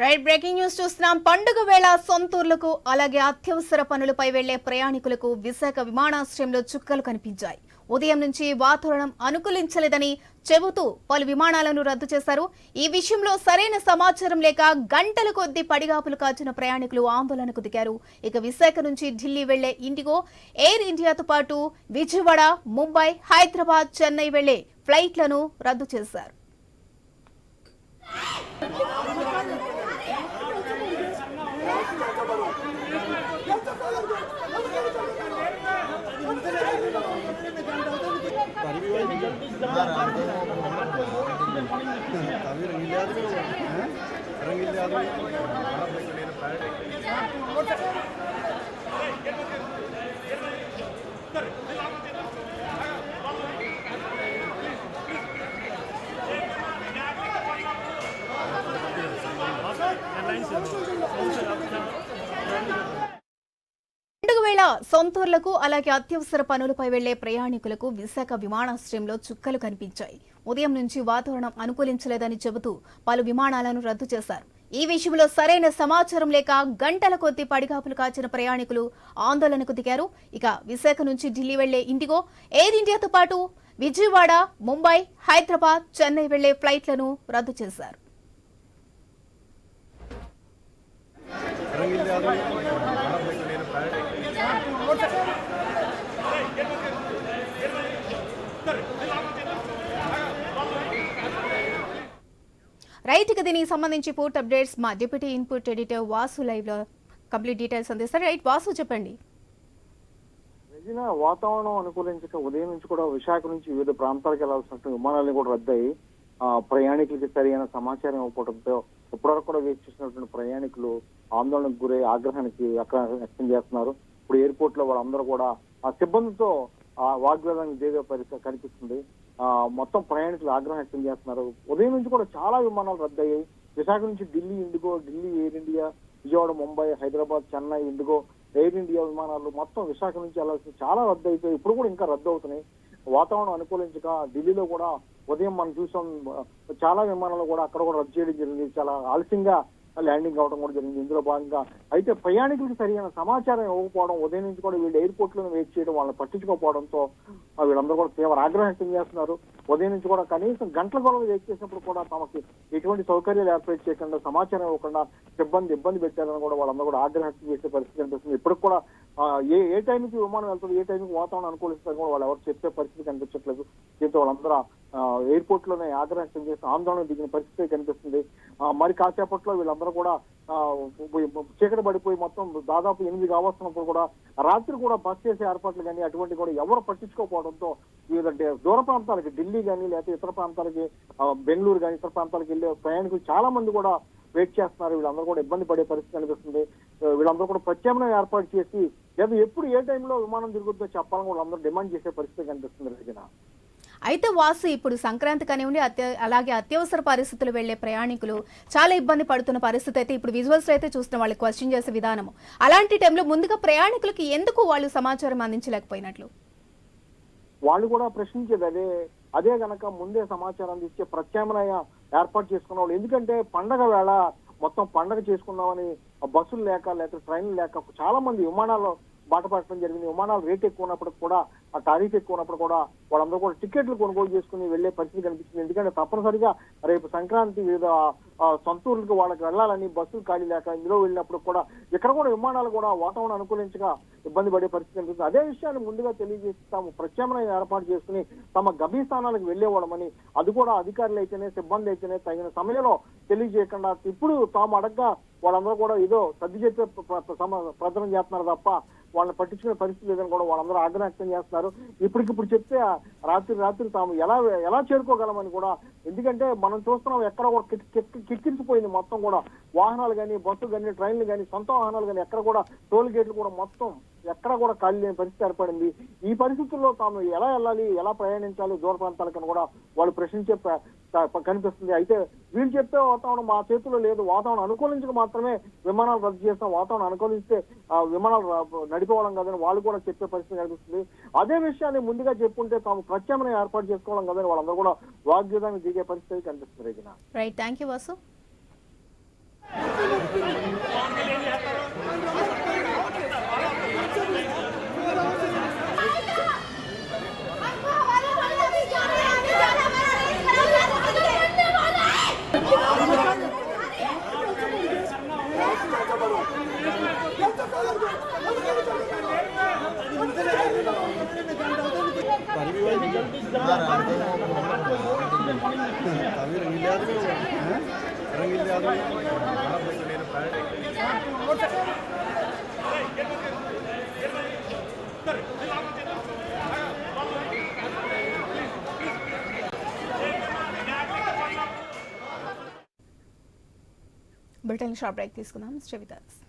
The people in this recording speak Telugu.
రైట్ బ్రేకింగ్ న్యూస్ చూస్తున్నాం. పండుగ వేళ సొంతూర్లకు అలాగే అత్యవసర పనులపై వెళ్ళే ప్రయాణికులకు విశాఖ విమానాశ్రయంలో చుక్కలు కనిపించాయి. ఉదయం నుంచి వాతావరణం అనుకూలించలేదని చెబుతూ పలు విమానాలను రద్దు చేశారు. ఈ విషయంలో సరైన సమాచారం లేక గంటల కొద్దీ పడిగాపులు కాచిన ప్రయాణికులు ఆందోళనకు దిగారు. ఇక విశాఖ నుంచి ఢిల్లీ వెళ్ళే ఇండిగో ఎయిర్ ఇండియాతో పాటు విజయవాడ ముంబై హైదరాబాద్ చెన్నై వెళ్ళే ఫ్లైట్లను రద్దు చేశారు. పండుగ వేళ సొంతూర్లకు అలాగే అత్యవసర పనులపై వెళ్ళే ప్రయాణికులకు విశాఖ విమానాశ్రయంలో చుక్కలు కనిపించాయి. ఉదయం నుంచి వాతావరణం అనుకూలించలేదని చెబుతూ పలు విమానాలను రద్దు చేశారు. ఈ విషయంలో సరైన సమాచారం లేక గంటల కొద్ది పడిగాపులు కాచిన ప్రయాణికులు ఆందోళనకు దిగారు. ఇక విశాఖ నుంచి ఢిల్లీ వెళ్ళే ఇండిగో ఎయిర్ ఇండియాతో పాటు విజయవాడ ముంబై హైదరాబాద్ చెన్నై వెళ్ళే ఫ్లైట్లను రద్దు చేశారు రైట్ ఇక దీనికి సంబంధించి పూర్తి అప్డేట్స్ మా డిప్యూటీ ఇన్పుట్ ఎడిటర్ వాసు లైవ్లో కంప్లీట్ డీటెయిల్స్ అందిస్తారు. రైట్ వాసు చెప్పండి. రెజినా వాతావరణం అనుకూలించక ఉదయం నుంచి కూడా విశాఖ నుంచి వివిధ ప్రాంతాలకు వెళ్ళాల్సిన విమానాలు కూడా రద్దయి ప్రయాణికులకి సరైన సమాచారం ఇవ్వకపోవడంతో ఇప్పటివరకు కూడా వేచి చూసినటువంటి ప్రయాణికులు ఆందోళనకు గురై ఆగ్రహానికి అక్కడ వ్యక్తం చేస్తున్నారు. ఇప్పుడు ఎయిర్పోర్ట్లో వాళ్ళందరూ కూడా ఆ సిబ్బందితో ఆ వాగ్వాదానికి దేవే పరిస్థితి కనిపిస్తుంది. మొత్తం ప్రయాణికులు ఆగ్రహం వ్యక్తం చేస్తున్నారు. ఉదయం నుంచి కూడా చాలా విమానాలు రద్దయ్యాయి. విశాఖ నుంచి Delhi IndiGo Delhi Air India Vijayawada Mumbai Hyderabad Chennai IndiGo Air India విమానాలు మొత్తం విశాఖ నుంచి వెళ్ళాల్సి చాలా రద్దు అయిపోయి ఇప్పుడు కూడా ఇంకా రద్దు అవుతున్నాయి వాతావరణం అనుకూలించక ఢిల్లీలో కూడా ఉదయం మనం చూసాం చాలా విమానాలు కూడా అక్కడ కూడా రద్దు చేయడం జరిగింది. చాలా ఆలస్యంగా ల్యాండింగ్ అవడం కూడా జరిగింది. ఇందులో భాగంగా అయితే ప్రయాణికులకు సరైన సమాచారం ఇవ్వకపోవడం ఉదయం నుంచి కూడా వీళ్ళు ఎయిర్పోర్ట్లో వెయిట్ చేయడం వాళ్ళని పట్టించుకోకపోవడంతో వీళ్ళందరూ కూడా తీవ్ర ఆగ్రహం వ్యక్తం చేస్తున్నారు. ఉదయం నుంచి కూడా కనీసం గంటల గొడవ వెయిట్ చేసినప్పుడు కూడా తమకి ఎటువంటి సౌకర్యాలు ఏర్పాటు చేయకుండా సమాచారం ఇవ్వకుండా సిబ్బంది ఇబ్బంది పెట్టారని కూడా వాళ్ళందరూ కూడా ఆగ్రహం వ్యక్తం చేసే పరిస్థితి కనిపిస్తుంది. ఇప్పటికి కూడా ఏ ఏ టైంకి విమానం వెళ్తుంది ఏ టైంకి వాతావరణం అనుకూలిస్తారు కూడా వాళ్ళు ఎవరు చెప్పే పరిస్థితి కనిపించట్లేదు. దీంతో వాళ్ళందరూ ఎయిర్పోర్ట్లోనే ఆగ్రహం చేసి ఆందోళన దిగిన పరిస్థితి కనిపిస్తుంది. మరి కాసేపట్లో వీళ్ళందరూ కూడా చీకటి పడిపోయి మొత్తం దాదాపు ఎనిమిది కావస్తున్నప్పుడు కూడా రాత్రి కూడా బస్ చేసే ఏర్పాట్లు కానీ అటువంటి కూడా ఎవరు పట్టించుకోకపోవడంతో లేదంటే దూర ప్రాంతాలకి ఢిల్లీ కానీ లేకపోతే ఇతర ప్రాంతాలకి బెంగళూరు కానీ ఇతర ప్రాంతాలకు వెళ్ళే ప్రయాణికులు చాలా మంది కూడా వెయిట్ చేస్తున్నారు. వీళ్ళందరూ కూడా ఇబ్బంది పడే పరిస్థితి కనిపిస్తుంది. వీళ్ళందరూ కూడా ప్రత్యామ్నాయం ఏర్పాటు చేసి లేదా ఎప్పుడు ఏ టైంలో విమానం తిరుగుతుందో చెప్పాలని కూడా అందరూ డిమాండ్ చేసే పరిస్థితి కనిపిస్తుంది రజన అయితే వాసు ఇప్పుడు సంక్రాంతి కానివ్వండి అత్య అలాగే అత్యవసర పరిస్థితులు వెళ్ళే ప్రయాణికులు చాలా ఇబ్బంది పడుతున్న పరిస్థితి అయితే ఇప్పుడు విజువల్స్ అయితే చూస్తున్న వాళ్ళు క్వశ్చన్ చేసే విధానము. అలాంటి టైంలో ముందుగా ప్రయాణికులకి ఎందుకు వాళ్ళు సమాచారం అందించలేకపోయినట్లు? వాళ్ళు కూడా ప్రశ్నించేది అదే అదే గనక ముందే సమాచారం ఇచ్చే ప్రత్యామ్నాయ ఏర్పాటు చేసుకున్న వాళ్ళు. ఎందుకంటే పండగ వేళ మొత్తం పండగ చేసుకుందామని బస్సులు లేక లేకపోతే ట్రైన్లు లేక చాలా మంది విమానాల్లో బాట పట్టడం జరిగింది. విమానాలు రేట్ ఎక్కువ ఉన్నప్పుడు కూడా ఆ టారీఫ్ ఎక్కువ ఉన్నప్పుడు కూడా వాళ్ళందరూ కూడా టికెట్లు కొనుగోలు చేసుకుని వెళ్ళే పరిస్థితి కనిపిస్తుంది ఎందుకంటే తప్పనిసరిగా రేపు సంక్రాంతి వివిధ సొంతూరులకు వాళ్ళకి వెళ్ళాలని బస్సులు ఖాళీ లేక ఇందులో వెళ్ళినప్పుడు కూడా ఇక్కడ కూడా విమానాలు కూడా వాతావరణం అనుకూలించగా ఇబ్బంది పడే పరిస్థితి కనిపిస్తుంది. అదే విషయాన్ని ముందుగా తెలియజేసి తాము ప్రత్యామ్నాయం ఏర్పాటు చేసుకుని తమ గమ్యస్థానాలకు వెళ్ళేవాడమని అది కూడా అధికారులు అయితేనే సిబ్బంది అయితేనే తగిన సమయంలో తెలియజేయకుండా ఇప్పుడు తాము అడగ్గా వాళ్ళందరూ కూడా ఏదో సర్ది చెప్పే ప్ర- సమ- చేస్తున్నారు తప్ప వాళ్ళని పట్టించుకునే పరిస్థితి లేదని కూడా వాళ్ళందరూ ఆగ్రహం వ్యక్తం చేస్తున్నారు. ఇప్పటికిప్పుడు చెప్తే రాత్రి రాత్రి తాము ఎలా ఎలా చేరుకోగలమని కూడా ఎందుకంటే మనం చూస్తున్నాం ఎక్కడ కూడా కిక్కిరిసిపోయింది మొత్తం కూడా. వాహనాలు కానీ బస్సులు కానీ ట్రైన్లు కానీ సొంత వాహనాలు కానీ ఎక్కడ కూడా టోల్ గేట్లు కూడా మొత్తం ఎక్కడ కూడా ఖాళీ లేని పరిస్థితి ఏర్పడింది. ఈ పరిస్థితుల్లో తాము ఎలా వెళ్ళాలి ఎలా ప్రయాణించాలి దూర ప్రాంతాలకని కూడా వాళ్ళు ప్రశ్నించే కనిపిస్తుంది. అయితే వీళ్ళు చెప్పే వాతావరణం మా చేతిలో లేదు. వాతావరణం అనుకూలించక మాత్రమే విమానాలు రద్దు చేస్తాం వాతావరణం అనుకూలిస్తే ఆ విమానాలు నడిపోవడం కదని వాళ్ళు కూడా చెప్పే పరిస్థితి కనిపిస్తుంది. అదే విషయాన్ని ముందుగా చెప్పుంటే తాము ప్రత్యామ్నాయం ఏర్పాటు చేసుకోవడం కదని వాళ్ళందరూ కూడా వాగ్యుధానికి దిగే పరిస్థితి కనిపిస్తుంది రేగిన రైట్ థ్యాంక్ యూ వాసు బ్రిటన్ షాప్ బ్రేక్ తీసుకుందాం. చెబితాస్